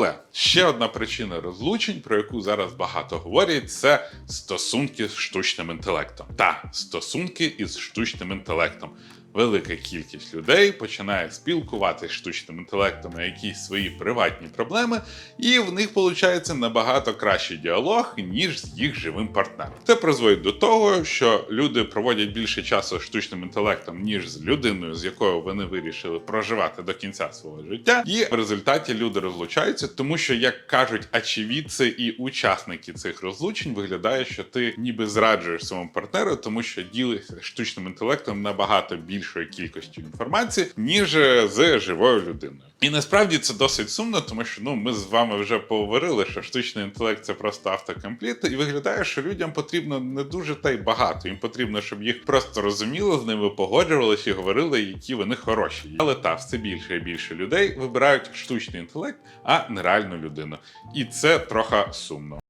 Але ще одна причина розлучень, про яку зараз багато говорять, це стосунки з штучним інтелектом. Та стосунки із штучним інтелектом. Велика кількість людей починає спілкуватися з штучним інтелектом на якісь свої приватні проблеми, і в них виходить набагато кращий діалог, ніж з їх живим партнером. Це призводить до того, що люди проводять більше часу з штучним інтелектом, ніж з людиною, з якою вони вирішили проживати до кінця свого життя. І в результаті люди розлучаються, тому що, як кажуть очевидці і учасники цих розлучень, виглядає, що ти ніби зраджуєш своєму партнеру, тому що ділишся штучним інтелектом набагато більшою кількістю інформації, ніж з живою людиною. І насправді це досить сумно, тому що ну ми з вами вже поговорили, що штучний інтелект це просто автокомпліт, і виглядає, що людям потрібно не дуже та й багато. Їм потрібно, щоб їх просто розуміли, з ними погоджувалися і говорили, які вони хороші. Але та все більше і більше людей вибирають штучний інтелект, а не реальну людину. І це трохи сумно.